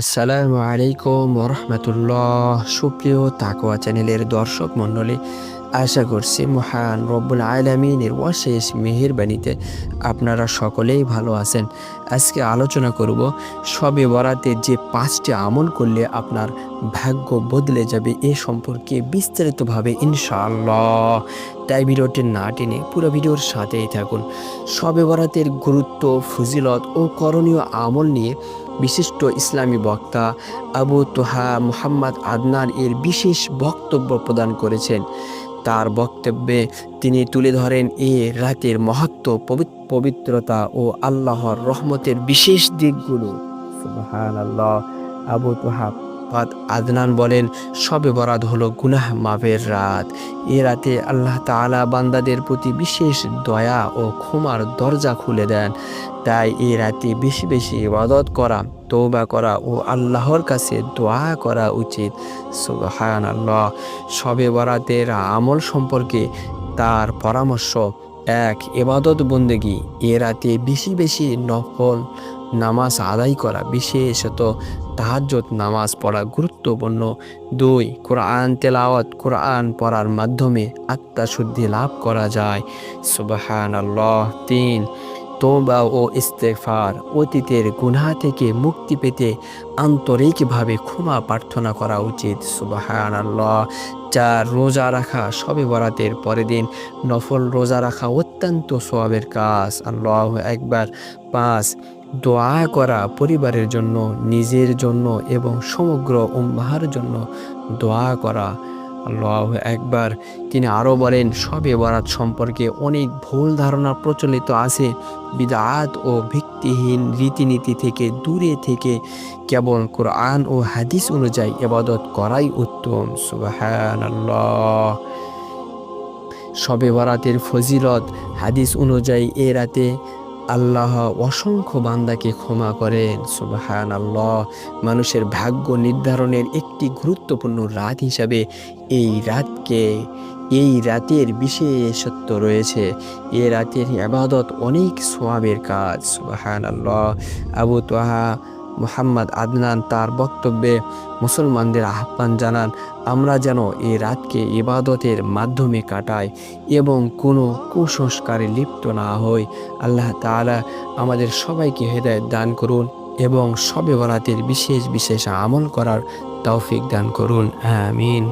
আসসালামু আলাইকুম রহমতুল্লাহ সুপ্রিয় তাকোয়া চ্যানেলের দর্শক মণ্ডলী, আশা করছি মহান রব্বুল আলমিনের অশেষ মেহেরবানিতে আপনারা সকলেই ভালো আছেন। আজকে আলোচনা করব সবে বরাতে যে পাঁচটি আমল করলে আপনার ভাগ্য বদলে যাবে এ সম্পর্কে বিস্তারিতভাবে ইনশাআল্লাহ। তাই ভিডিওটি না টেনে পুরো ভিডিওর সাথেই থাকুন। সবে বরাতের গুরুত্ব, ফজিলত ও করণীয় আমল নিয়ে বিশিষ্ট ইসলামী বক্তা আবু তোহা মুহাম্মদ আদনান এর বিশেষ বক্তব্য প্রদান করেছেন। তার বক্তব্যে তিনি তুলে ধরেন এ রাতের মহত্ব পবিত- পবিত্রতা ও আল্লাহর রহমতের বিশেষ দিকগুলো। আবু তোহা ফাদ আদনান বলেন, সবে বরাত হলো গুনাহ মাফের রাত। এ রাতে আল্লাহ তাআলা বান্দাদের প্রতি বিশেষ দয়া ও ক্ষমার দরজা খুলে দেন। তাই এই রাতে বেশি বেশি ইবাদত করা তৌবা করা ও আল্লাহর কাছে দোয়া করা উচিত। সুবহান আল্লাহ সবে বরাতের আমল সম্পর্কে তার পরামর্শ, এক এবাদত বন্দেগি। এ রাতে বেশি বেশি নফল নামাজ আদায় করা বিশেষত তাহাজ্জত নামাজ পড়া গুরুত্বপূর্ণ। দুই, কোরআন তেলাওয়াত কোরআন পড়ার মাধ্যমে আত্মাশুদ্ধি লাভ করা যায়। সুবাহান আল্লাহ তিন, তোবা ও ইস্তেফার অতীতের গুনাহ থেকে মুক্তি পেতে আন্তরিকভাবে ক্ষমা প্রার্থনা করা উচিত। সুবাহান আল্লাহ চার রোজা রাখা সবে বরাতের পরের দিন। নফল রোজা রাখা অত্যন্ত সোয়াবের কাজ। আল্লাহ একবার পাঁচ, দোয়া করা পরিবারের জন্য, নিজের জন্য এবং সমগ্র উম্মাহার জন্য দোয়া করা। আল্লাহ একবার তিনি আরও বলেন, সবে বরাত সম্পর্কে অনেক ভুল ধারণা প্রচলিত আছে। বিদাত ও ভিত্তিহীন রীতিনীতি থেকে দূরে থেকে কেবল কোরআন ও হাদিস অনুযায়ী এবাদত করাই উত্তম। সুবাহান আল্লাহ সবে বরাতের ফজিলত হাদিস অনুযায়ী এ রাতে আল্লাহ অসংখ্য বান্দাকে ক্ষমা করেন। সুবাহান আল্লাহ মানুষের ভাগ্য নির্ধারণের একটি গুরুত্বপূর্ণ রাত হিসাবে এই রাতকে, এই রাতের বিশেষত্ব রয়েছে। এ রাতের আবাদত অনেক সোয়াবের কাজ। সুবাহান আল্লাহ আবু তোহা মুহাম্মদ আদনান তার বক্তব্যে মুসলমানদের আহ্বান জানান, আমরা যেন এই রাতকে ইবাদতের মাধ্যমে কাটাই এবং কোনো কুসংস্কারে লিপ্ত না হই। আল্লাহ তালা আমাদের সবাইকে হেদায়ত দান করুন এবং সবে বরাতের বিশেষ বিশেষ আমল করার তৌফিক দান করুন। আমিন।